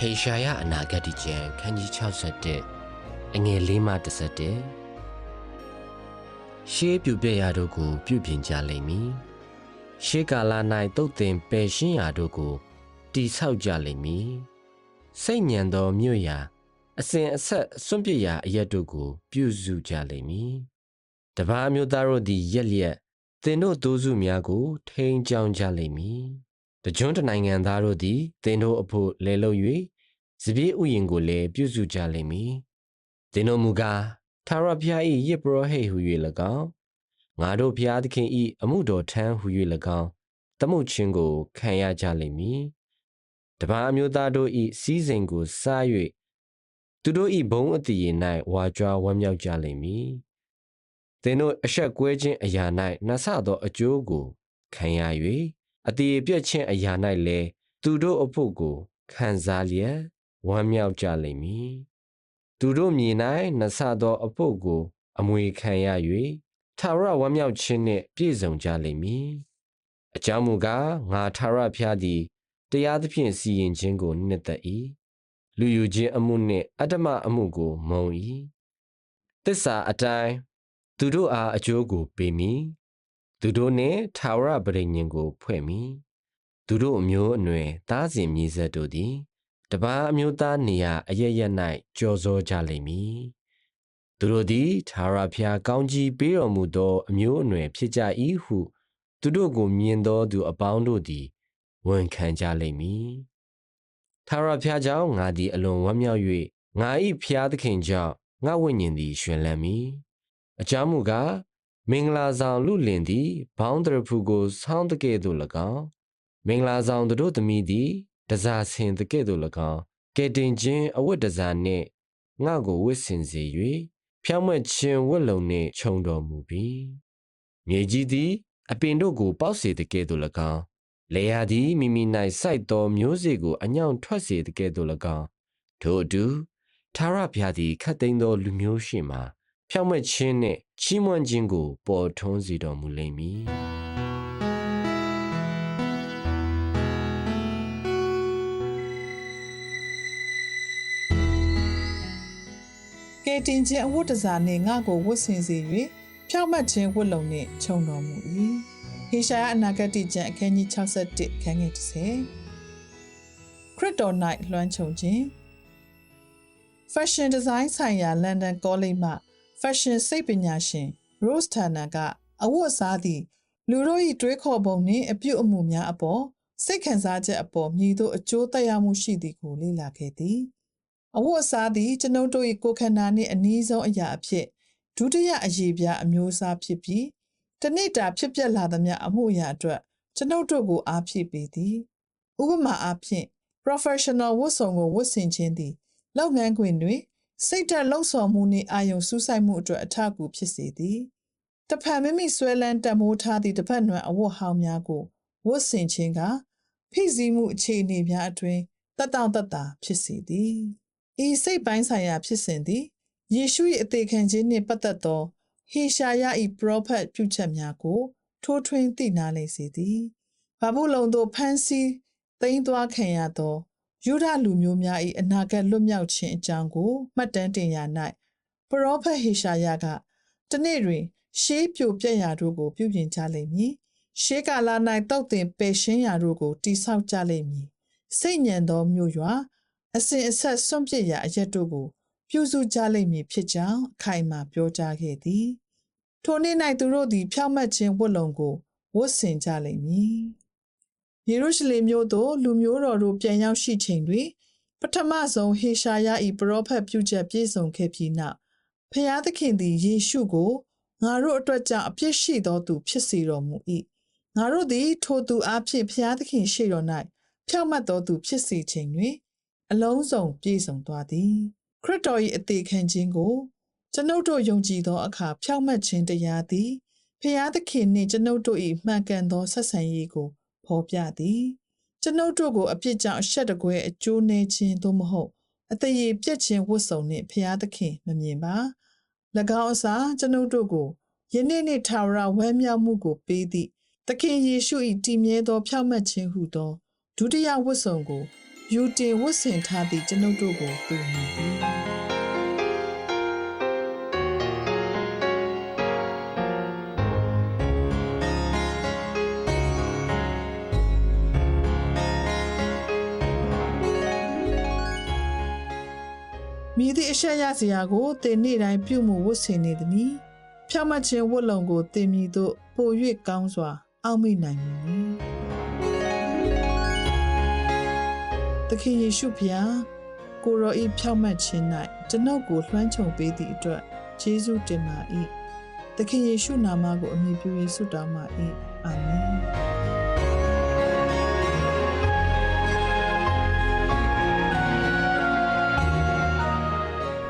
ဟေရှာယအနာဂတ်ကျမ်းခန်းကြီး61အငယ်၄မှ31ရှေးပြုပြရာတို့ကို ပြုပြင်ကြလိမ့်မည်ရှေးကာလ၌တုတ်တင်ပယ်ရှင်းရာတို့ကိုတိဆောက်ကြလိမ့်မည်စိတ်ညံသောမြို့ရာအစဉ်အဆက်စွန့်ပစ်ရာအရက်တို့ကို ပြုစုကြလိမ့်မည်တပါးမျိုးသားတို့သည်ရက်လျက်သင်တို့ဒိုးစုများကို ထိန်းချောင်းကြလိမ့်မည် တကြွတနိုင်ငံသားတို့သည်သင်တို့အဖို့လဲလို့၍စပြည့်ဥယျင်ကိုလည်းပြုစုကြလိမ့်မည်သင်တို့မူကားသာရဖျား၏ယစ်ပရောဟိတ်ဟူ၍၎င်းငါတို့ဖျားသခင်၏အမှုတော်ထမ်းဟူ၍၎င်းတမှုချင်းကိုခံရကြလိမ့်မည်တပါးအမျိုးသားတို့၏စီးစိမ်ကိုစား၍သူတို့၏ဘုံအတည်၌ဝါကြွားဝမ်းမြောက်ကြလိမ့်မည်သင်တို့အဆက်ကွဲခြင်းအရာ၌နှဆသောအကျိုးကိုခံရ၍ အတည်ပြည့်ခြင်းအရာ၌လည်းသူတို့အဖို့ကိုခံစားလျက်ဝမ်းမြောက်ကြလိမ့်မည်သူတို့မြင်၌နှဆသောအဖို့ကို အမွေခံရ၍ထာဝရဝမ်းမြောက်ခြင်းနှင့်ပြည့်စုံကြလိမ့်မည်အကြောင်းမူကားငါထာဝရဘုရားသည်တရားသဖြင့်စီရင်ခြင်းကိုနှစ်သက်၏လူယူခြင်းအမှုနှင့်အတ္တမအမှုကိုမုံ၏တစ္ဆာအတိုင်းသူတို့အားအကျိုးကိုပေးမည် သူတို့နှင့်ထာဝရပရိညင်ကို ဖွဲ့မည်သူတို့အမျိုးအနွယ်သားစဉ်မြေဆက်တို့သည်တပားအမျိုးသားနေရာအရရက်၌ကြော်စောကြလိမ့်မည်သူတို့သည်ထာဝရဘုရားကောင်းကြီးပေးတော်မူသောအမျိုးအနွယ်ဖြစ်ကြ၏ဟု သူတို့ကိုမြင်သောသူအပေါင်းတို့သည်ဝန်ခံကြလိမ့်မည်ထာဝရဘုရားကြောင့်ငါသည်အလွန်ဝမ်းမြောက်၍ငါ၏ဘုရားသခင်ကြောင့်ငါဝိညာဉ်သည်ရှင်လန်းမည်အကြောင်းမူကား မင်္ဂလာဆောင်လူလင်သည်ဘောင်းတရဖူကိုဆောင်းတကဲ့သို့၎င်းမင်္ဂလာဆောင်တို့သမီးသည်တစားဆင်တကဲ့သို့၎င်းကဲတင်ခြင်းအဝတ်တစားနှင့်ငါကိုဝတ်ဆင်စေ၍ဖြောင်းမွက်ခြင်းဝတ်လုံနှင့်ခြုံတော်မူပြီမြေကြီးသည် အပင်တို့ကို ပေါက်စေတကဲ့သို့၎င်းလေယာသည်မိမိ၌စိုက်သောမျိုးစေ့ကိုအညောင်ထွက်စေတကဲ့သို့၎င်းထို့အတူသာရဘုရားသည်ခတ်သိမ်းသောလူမျိုးရှိမှ ဖြောင့်မတ်ခြင်းနှင့်ချီးမွမ်းခြင်းကို ပေါ်ထွန်းစေတော်မူလိမ့်မည်ကဲတင်ခြင်းအဝတ်တစားနှင့်ငါ့ကိုဝတ်ဆင်စေ၍ဖြောက်မှတ်ခြင်းဝတ်လုံနှင့်ခြုံတော်မူ၏ဟေရှာယအနာဂတိကျမ်းအခန်းကြီး61ခန်းငယ်30ခရစ်တော်၌လွှမ်းခြုံခြင်း Fashion Design ဆိုင်ရာ London College မှ Fashion စိတ်ပညာရှင် Rose Turner ကအဝတ်အစားသည်လူတို့၏တွေးခေါ်ပုံနှင့်အပြုအမူများအပေါ်စိတ်ခံစားချက်အပေါ်မြည်သောအကျိုးသက်ရောက်မှုရှိသည်ကိုလေ့လာခဲ့သည်။အဝတ်အစားသည်ကျွန်ုပ်တို့၏ကိုယ်ခန္ဓာနှင့်အနည်းဆုံးအရာအဖြစ်ဒုတိယအရေးပြားအမျိုးအစားဖြစ်ပြီးတနေ့တာဖြစ်ပျက်လာသမျှအမှုအရာအတွက်ကျွန်ုပ်တို့ကိုအားဖြည့်ပေးသည်။ဥပမာအားဖြင့် professional ဝတ်စုံကိုဝတ်ဆင်ခြင်းသည်လုပ်ငန်းခွင်တွင် စိတ်ဓာတ်လှုပ်ဆော်မှုနှင့်အာရုံစူးစိုက်မှုအတွက်အထောက်အကူဖြစ်စေသည်။တဖန်မိမိဆွဲလန်းတမိုးထားသည့်တစ်ဖက်နွယ်အဝတ်ဟောင်းများကိုဝတ်ဆင်ခြင်းကဖိစီးမှုအခြေအနေများအတွင်တတ်တောင့်တတ်တာဖြစ်စေသည်။ဤစိတ်ပိုင်းဆိုင်ရာဖြစ်စဉ်သည်ယေရှု၏အသေးခံခြင်းနှင့်ပတ်သက်သောဟေရှာယ၏ပရောဖက်ပြုချက်များကိုထိုးထွင်းသိနာလေစေသည်။ဘာဘူးလုံသို့ဖန်ဆီးသိမ်းသွားခံရသော ယူဒလူမျိုးများ၏အနာဂတ်လွတ်မြောက်ခြင်းအကြောင်းကိုမှတ်တမ်းတင်ရာ၌ပရောဖက်ဟေရှာယကတနေ့တွင် ရှေးပြိုပြက်ရာတို့ကို ပြုပြင်ကြလိမ့်မည်။ရှေးကာလ၌တောက်တင်ပယ်ရှင်းရာတို့ကိုတိဆောက်ကြလိမ့်မည်။စိတ်ညံသောမြို့ရွာအစဉ်အဆက်စွန့်ပစ်ရာအရက်တို့ကို ပြုစုကြလိမ့်မည်ဖြစ်ကြောင်းအခိုင်အမာပြောကြားခဲ့သည်။ထိုနေ့၌သူတို့သည်ဖြောင့်မတ်ခြင်းဝတ်လုံကိုဝတ်ဆင်ကြလိမ့်မည်။ ယေရုရှလင်မြို့သို့လူမျိုးတော်တို့ပြန်ရောက်ရှိချိန်တွင်ပထမဆုံးဟေရှာယ၏ပရောဖက်ပြုချက်ပြည့်စုံခဲ့ပြီးနောက်ဖျားသခင်သည်ယေရှုကိုငါတို့အတွက်ကြောင့်အပြစ်ရှိသောသူဖြစ်စေတော်မူ၏ငါတို့သည်ထိုသူအားဖြင့်ဖျားသခင်ရှေ့တော်၌ဖြောက်မှတ်တော်သူဖြစ်စေခြင်းတွင် အလုံးစုံပြည့်စုံသွားသည်ခရစ်တော်၏အသေးခံခြင်းကိုကျွန်ုပ်တို့ယုံကြည်သောအခါဖြောက်မှတ်ခြင်းတရားသည်ဖျားသခင်နှင့်ကျွန်ုပ်တို့၏မှန်ကန်သောဆက်ဆံရေးကို ဖော်ပြသည်ကျွန်ုပ်တို့ကိုအပြစ်ကြောင့်အဆက်တကွဲအကျိုးနည်းခြင်းသို့မဟုတ်အသေးရပြက်ခြင်းဝတ်စုံနှင့်ဖျားသခင်မမြင်ပါ၎င်းအစားကျွန်ုပ်တို့ကိုယနေ့နေ့ထာဝရဝမ်းမြောက်မှုကိုပေးသည့်သခင်ယေရှု၏တည်မြဲသောဖြောင့်မတ်ခြင်းဟုသောဒုတိယဝတ်ဆောင်ကိုယူတင်ဝတ်ဆင်ထားသည့်ကျွန်ုပ်တို့ကိုသူမြင်သည် မိသည့်အရှက်ရစရာကိုတင်နေ့တိုင်းပြုမှုဝတ်ဆင်နေသည်။ဖြောင့်မတ်ခြင်းဝတ်လုံကိုတင်မည်သို့ပို၍ကောင်းစွာ အောက်မေ့နိုင်မည်။သခင်ယေရှုဖျားကိုရောဤဖြောင့်မတ်ခြင်း၌ကျွန်ုပ်ကိုလွှမ်းခြုံပေးသည့်အတွက်ယေရှုတင်ပါ၏။သခင်ယေရှုနာမကိုအမည်ပြု၍ဆုတောင်းပါ၏။အာမင်။